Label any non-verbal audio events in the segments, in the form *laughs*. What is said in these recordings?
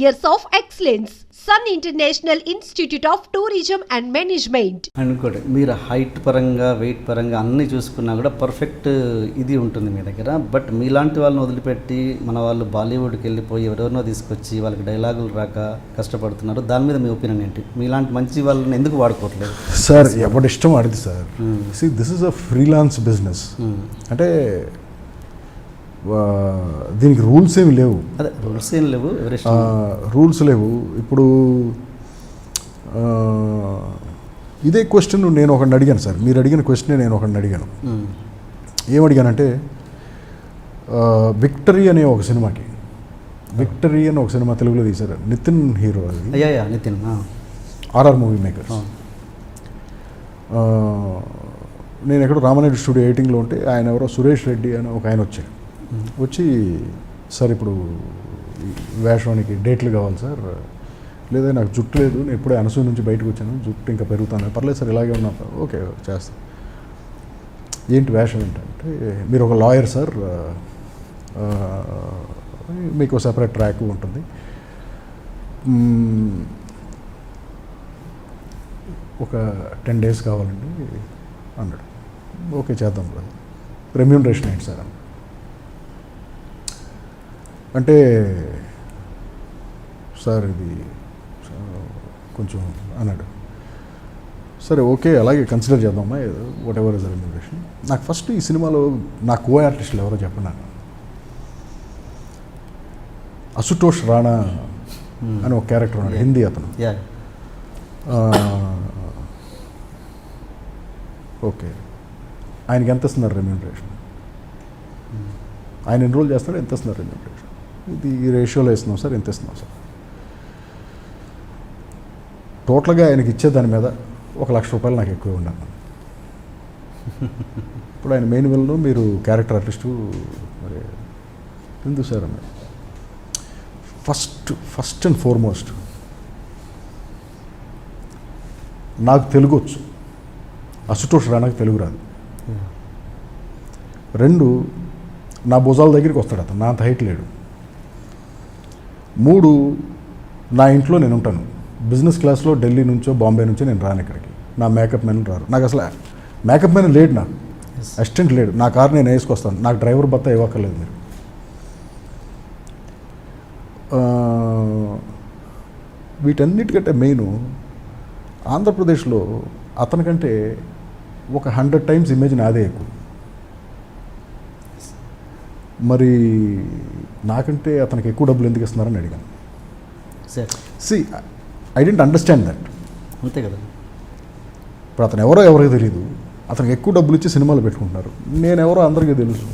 years of excellence. Sun International Institute of Tourism and Management. And ఇంకోటి మీరు height పరంగా wait పరంగా అన్నీ చూసుకున్నా కూడా పర్ఫెక్ట్ ఇది ఉంటుంది మీ దగ్గర. బట్ మీలాంటి వాళ్ళని వదిలిపెట్టి మన వాళ్ళు బాలీవుడ్కి వెళ్ళిపోయి ఎవరెవరినో తీసుకొచ్చి వాళ్ళకి డైలాగులు రాక కష్టపడుతున్నారు. దాని మీద మీ ఒపీనియన్ ఏంటి? మీలాంటి మంచి వాళ్ళని ఎందుకు వాడుకోవట్లేదు? సార్ ఎవరి ఇష్టం ఆడిది sir see this is a freelance business అంటే దీనికి రూల్స్ ఏమి లేవు. అదే రూల్స్ ఏం లేవు రూల్స్ లేవు. ఇప్పుడు ఇదే క్వశ్చన్ నేను ఒకడిని అడిగాను సార్. మీరు అడిగిన క్వశ్చనే నేను ఒకడిని అడిగాను. ఏం అడిగానంటే ఆ, విక్టరీ అనే ఒక సినిమాకి విక్టరీ అని ఒక సినిమా తెలుగులో తీశారు. నితిన్ హీరో అది. నితిన్. ఆర్ఆర్ మూవీ అవును. నేను ఎక్కడో రామనాయుడు స్టూడియో ఎయిటింగ్లో ఉంటే ఆయన ఎవరో సురేష్ రెడ్డి అని ఒక ఆయన వచ్చాడు వచ్చి సార్ ఇప్పుడు వేషానికి డేట్లు కావాలి సార్. లేదా నాకు జుట్టు లేదు నేను ఇప్పుడే అనసూయ నుంచి బయటకు వచ్చాను జుట్టు ఇంకా పెరుగుతాను. పర్లేదు సార్ ఇలాగే ఉన్నా. ఓకే చేస్తాను ఏంటి వేషం ఏంటంటే మీరు ఒక లాయర్ సార్ మీకు సెపరేట్ ట్రాక్ ఉంటుంది. ఒక టెన్ డేస్ కావాలండి అన్నాడు. ఓకే చేద్దాం బ్రదర్. రెమ్యూనరేషన్ ఏంటి సార్? అన్నాడు అంటే సార్ ఇది కొంచెం అన్నాడు. సరే ఓకే అలాగే కన్సిడర్ చేద్దామా? వాట్ ఎవర్ ఇస్ రెమ్యూనరేషన్ నాకు ఫస్ట్ ఈ సినిమాలో నా కో ఆర్టిస్టులు ఎవరో చెప్పనా? అసుతోష్ రాణా అని ఒక క్యారెక్టర్ ఉన్నాడు హిందీ అతను. ఓకే. ఆయనకి ఎంత ఇస్తున్నారు రెమ్యూనరేషన్ ఆయన ఎన్రోల్ చేస్తాడు? ఎంత ఇస్తున్నారు రెమ్యూనరేషన్ ఇది ఈ రేషియోలో ఇస్తున్నాం సార్ ఎంత ఇస్తున్నాం సార్? టోటల్గా ఆయనకి ఇచ్చే దాని మీద ఒక లక్ష రూపాయలు నాకు ఎక్కువ ఉండాలి *laughs* ఇప్పుడు ఆయన మెయిన్ విల్ను మీరు క్యారెక్టర్ ఆర్టిస్టు మరి ఎందుకు సార్ అన్నారు. ఫస్ట్ ఫస్ట్ అండ్ ఫార్మోస్ట్ నాకు తెలుగు వచ్చు. అశుతోష్ రాణాకి తెలుగు రాదు. రెండు నా భుజాల దగ్గరికి వస్తాడు అతను నా అంత హైట్ లేడు. మూడు నా ఇంట్లో నేను ఉంటాను బిజినెస్ క్లాస్లో ఢిల్లీ నుంచో బాంబే నుంచో నేను రాను ఇక్కడికి. నా మేకప్ మ్యాన్ రారు. నాకు అసలు మేకప్ మ్యాన్ లేడు నాకు. అసిస్టెంట్ లేడు. నా కార్ నేను వేసుకొస్తాను. నాకు డ్రైవర్ భర్త ఇవ్వక్కర్లేదు మీరు. వీటన్నిటికంటే మెయిన్ ఆంధ్రప్రదేశ్లో అతనికంటే ఒక హండ్రెడ్ టైమ్స్ ఇమేజ్ నాదే ఎక్కువ. మరి నాకంటే అతనికి ఎక్కువ డబ్బులు ఎందుకు ఇస్తున్నారని అడిగాను. Sir see I didn't understand that అంతే కదా. ఇప్పుడు అతను ఎవరో ఎవరికి తెలియదు అతనికి ఎక్కువ డబ్బులు ఇచ్చి సినిమాలు పెట్టుకుంటున్నారు. నేను ఎవరో అందరికీ తెలుసు.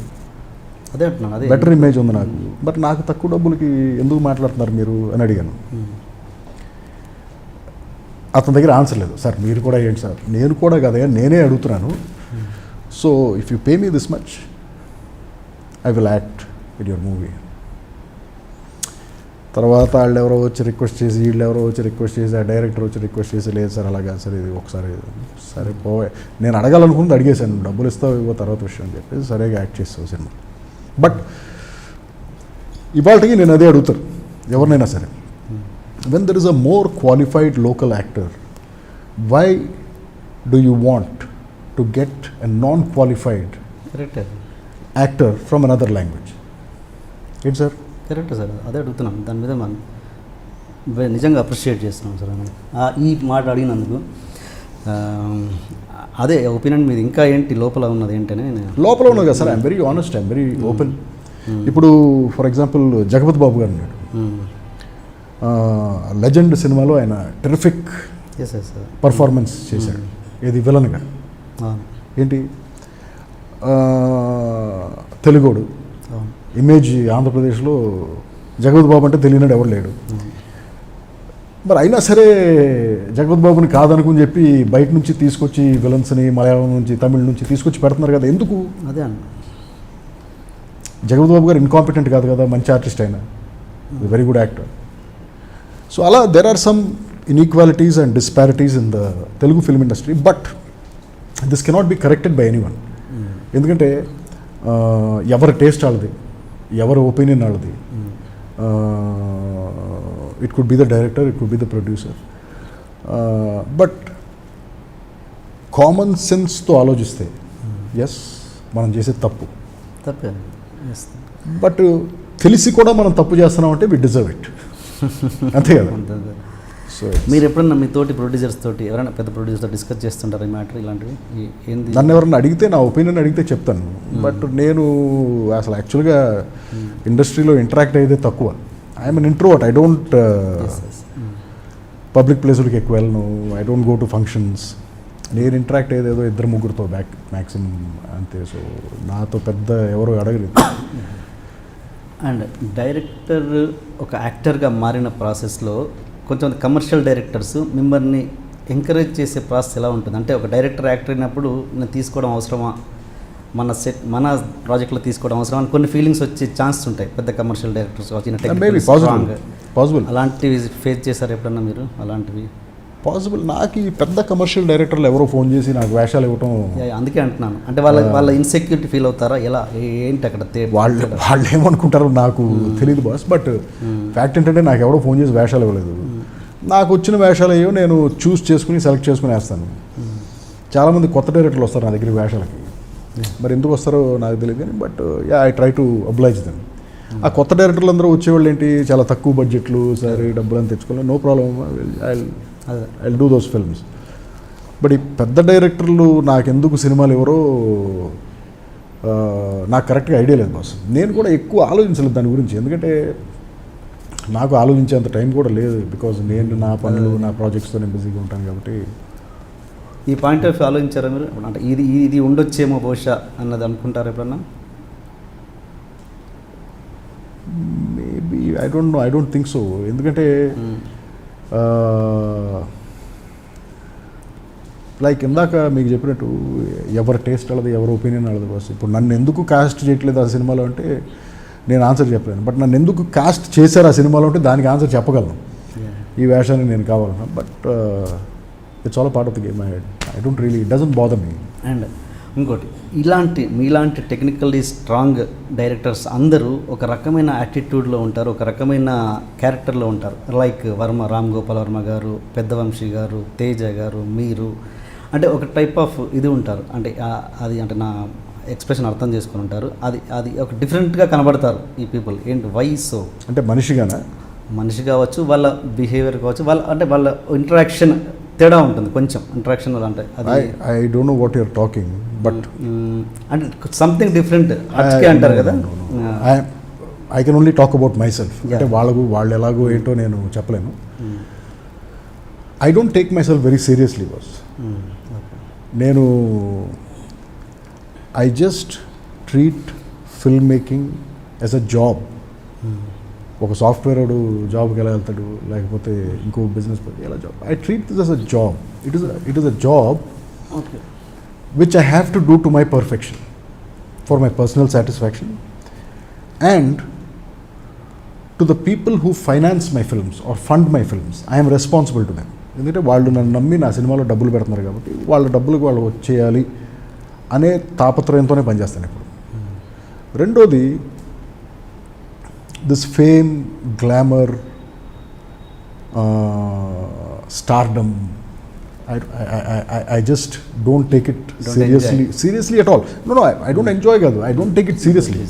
అదే అంటున్నాను అదే. బెటర్ ఇమేజ్ ఉంది నాకు. బట్ నాకు తక్కువ డబ్బులకి ఎందుకు మాట్లాడుతున్నారు మీరు అని అడిగాను. మ్మ్. అతని దగ్గర ఆన్సర్ లేదు. సార్ మీరు కూడా ఏంటి సార్ నేను కూడా కదా నేనే అడుగుతున్నాను. So if you pay me this much I will act in your movie తర్వాత వాళ్ళు ఎవరో వచ్చి రిక్వెస్ట్ చేసి వీళ్ళు ఎవరో వచ్చి రిక్వెస్ట్ చేసి ఆ డైరెక్టర్ వచ్చి రిక్వెస్ట్ చేసి లేదు సార్ అలాగా సార్ ఇది ఒకసారి సరే పోవే. నేను అడగాలనుకుంది అడిగేశాను డబ్బులు ఇస్తావు ఇవ్వ తర్వాత విషయం అని చెప్పేసి సరిగా యాక్ట్ చేస్తావు సినిమా. బట్ ఇవాళకి నేను అదే అడుగుతాను ఎవరినైనా సరే. When there is a more qualified local actor why do you want to get a non qualified actor from another language? ఏంటి సార్ కరెక్ట్ సార్ అదే అడుగుతున్నాం. దాని మీద మనం నిజంగా అప్రిషియేట్ చేస్తున్నాం సార్ ఈ మాట అడిగినందుకు అదే ఒపీనియన్ మీద ఇంకా ఏంటి లోపల ఉన్నది ఏంటనే లోపల ఉన్నది కదా sir I'm very honest I'm very open ఇప్పుడు ఫర్ ఎగ్జాంపుల్ జగపతి బాబు గారు ఉన్నాడు. లెజెండ్ సినిమాలో ఆయన terrific yes yes sir performance చేశాడు. ఇది విలన్గా అవును ఏంటి? తెలుగోడు. ఇమేజ్ ఆంధ్రప్రదేశ్లో జగపతి బాబు అంటే తెలియనాడు ఎవరు లేడు. మరి అయినా సరే జగపతి బాబుని కాదనుకుని చెప్పి బయట నుంచి తీసుకొచ్చి విలన్స్ని మలయాళం నుంచి తమిళ నుంచి తీసుకొచ్చి పెడుతున్నారు కదా ఎందుకు? అదే అన్న. జగపతి బాబు గారు ఇన్కాంపిటెంట్ కాదు కదా మంచి ఆర్టిస్ట్ అయినా. వెరీ గుడ్ యాక్టర్ సో అలా there are some inequalities and disparities in the Telugu film industry but this cannot be corrected by any one ఎందుకంటే ఎవరి టేస్ట్ వాళ్ళది ఎవరి ఒపీనియన్ వాళ్ళది. It could be the director it could be the producer but common సెన్స్తో ఆలోచిస్తే yes మనం చేసేది తప్పు. తప్పే. బట్ తెలిసి కూడా మనం తప్పు చేస్తున్నాం అంటే వి డిజర్వ్ ఇట్ *laughs* అంతే కదా మీరు ఎప్పుడన్నా మీ తోటి ప్రొడ్యూసర్స్ తోటి ఎవరైనా పెద్ద ప్రొడ్యూసర్తో డిస్కస్ చేస్తుంటారు ఈ మ్యాటర్ ఇలాంటివి? ఏంది? నన్ను ఎవరైనా అడిగితే నా ఒపీనియన్ అడిగితే చెప్తాను. బట్ నేను అసలు యాక్చువల్గా ఇండస్ట్రీలో ఇంటరాక్ట్ అయ్యేదే తక్కువ. I'm an introvert I don't. Public ప్లేసులకి ఎక్కువ వెళ్ళను. I don't go to functions నేను ఇంటరాక్ట్ అయ్యేది ఏదో ఇద్దరు ముగ్గురితో బ్యాక్ మ్యాక్సిమం అంతే. సో నాతో పెద్ద ఎవరు అడగలేదు. అండ్ డైరెక్టర్ ఒక యాక్టర్గా మారిన ప్రాసెస్లో కొంచెం కమర్షియల్ డైరెక్టర్స్ మిమ్మల్ని ఎంకరేజ్ చేసే ప్రాసెస్ ఎలా ఉంటుంది? అంటే ఒక డైరెక్టర్ యాక్టర్ అయినప్పుడు నేను తీసుకోవడం అవసరమా? మన సెట్ మన ప్రాజెక్ట్లో తీసుకోవడం అవసరం అని కొన్ని ఫీలింగ్స్ వచ్చే ఛాన్స్ ఉంటాయి. పెద్ద కమర్షియల్ డైరెక్టర్స్ పాసిబుల్ అలాంటివి ఫేస్ చేశారు ఎప్పుడన్నా మీరు? అలాంటివి? పాసిబుల్. నాకు ఈ పెద్ద కమర్షియల్ డైరెక్టర్లు ఎవరో ఫోన్ చేసి నాకు వేషాలు ఇవ్వటం యా, అందుకే అంటున్నాను. అంటే వాళ్ళ వాళ్ళ ఇన్సెక్యూరిటీ ఫీల్ అవుతారా? ఎలా? ఏంటి అక్కడ వాళ్ళు వాళ్ళు ఏమనుకుంటారో నాకు తెలియదు బాస్ బట్ ఫ్యాక్ట్ ఏంటంటే నాకు ఎవడో ఫోన్ చేసి వేషాలు ఇవ్వలేదు. నాకు వచ్చిన వేషాలు అయ్యో నేను చూస్ చేసుకుని సెలెక్ట్ చేసుకుని వేస్తాను. చాలామంది కొత్త డైరెక్టర్లు వస్తారు నా దగ్గరికి వేషాలకి. మరి ఎందుకు వస్తారో నాకు తెలియదు కానీ but ya I try to oblige them ఆ కొత్త డైరెక్టర్లు అందరూ వచ్చేవాళ్ళు ఏంటి? చాలా తక్కువ బడ్జెట్లు సరే డబ్బులు అని తెచ్చుకోవాలి. No problem I I do those films but ఈ పెద్ద డైరెక్టర్లు నాకెందుకు సినిమాలు ఎవరో నాకు కరెక్ట్గా ఐడియా లేదు బాస్ నేను కూడా ఎక్కువ ఆలోచించలేదు దాని గురించి. ఎందుకంటే నాకు ఆలోచించేంత టైం కూడా లేదు బికాజ్ నేను నా పనులు నా ప్రాజెక్ట్స్తో నేను బిజీగా ఉంటాను కాబట్టి. ఈ పాయింట్ ఆఫ్ వ్యూ ఆలోచించారా మీరు? అంటే ఇది ఇది ఉండొచ్చేమో బహుశా అన్నది అనుకుంటారు ఎప్పుడన్నా? Maybe I don't know I don't think so ఎందుకంటే లైక్ ఇందాక మీకు చెప్పినట్టు ఎవరి టేస్ట్ వాళ్ళది ఎవరి ఒపీనియన్ వాళ్ళది బస్ ఇప్పుడు నన్ను ఎందుకు కాస్ట్ చేయట్లేదు ఆ సినిమాలో అంటే నేను ఆన్సర్ చెప్పలేను. బట్ నన్ను ఎందుకు కాస్ట్ చేశారు ఆ సినిమాలో అంటే దానికి ఆన్సర్ చెప్పగలను. ఈ వేషానికి నేను కావాలన్నా. But it's all part of the game I I don't really it doesn't bother me and ఇంకోటి ఇలాంటి మీలాంటి టెక్నికల్లీ స్ట్రాంగ్ డైరెక్టర్స్ అందరూ ఒక రకమైన యాటిట్యూడ్లో ఉంటారు ఒక రకమైన క్యారెక్టర్లో ఉంటారు. లైక్ వర్మ రామ్ గోపాల్ వర్మ గారు పెద్దవంశీ గారు తేజ గారు మీరు అంటే ఒక టైప్ ఆఫ్ ఇది ఉంటారు. అంటే అది అంటే నా ఎక్స్ప్రెషన్ అర్థం చేసుకొని ఉంటారు. అది అది ఒక డిఫరెంట్గా కనబడతారు ఈ పీపుల్ ఏంటి? వై సో అంటే మనిషిగానా? మనిషి కావచ్చు వాళ్ళ బిహేవియర్ కావచ్చు వాళ్ళ అంటే వాళ్ళ ఇంటరాక్షన్ తేడా ఉంటుంది కొంచెం ఇంటరాక్షన్ అంటే I don't know what you're talking but. అంటే సంథింగ్ డిఫరెంట్ అంటారు కదా I can only talk about myself. అంటే వాళ్ళకు వాళ్ళు ఎలాగో ఏంటో నేను చెప్పలేను I don't take myself very seriously hmm. నేను I just treat film making as a job ఒక సాఫ్ట్వేర్ వాడు జాబ్కి ఎలా వెళ్తాడు లేకపోతే ఇంకో బిజినెస్ ఎలా job I treat this as a job it is it is a job I have to do to my perfection for my personal satisfaction and to the people who finance my films or fund my films. I am responsible to them. ఎందుకంటే వాళ్ళు నన్ను నమ్మి నా సినిమాలో డబ్బులు పెడుతున్నారు కాబట్టి వాళ్ళ డబ్బులకు వాళ్ళు వచ్చేయాలి అనే తాపత్రయంతోనే పనిచేస్తాను ఇప్పుడు రెండోది this fame, glamour, uh, stardom, I, I, I, I just don't take it don't seriously enjoy. seriously at all. No, no, I, I don't enjoy it. I don't take it seriously.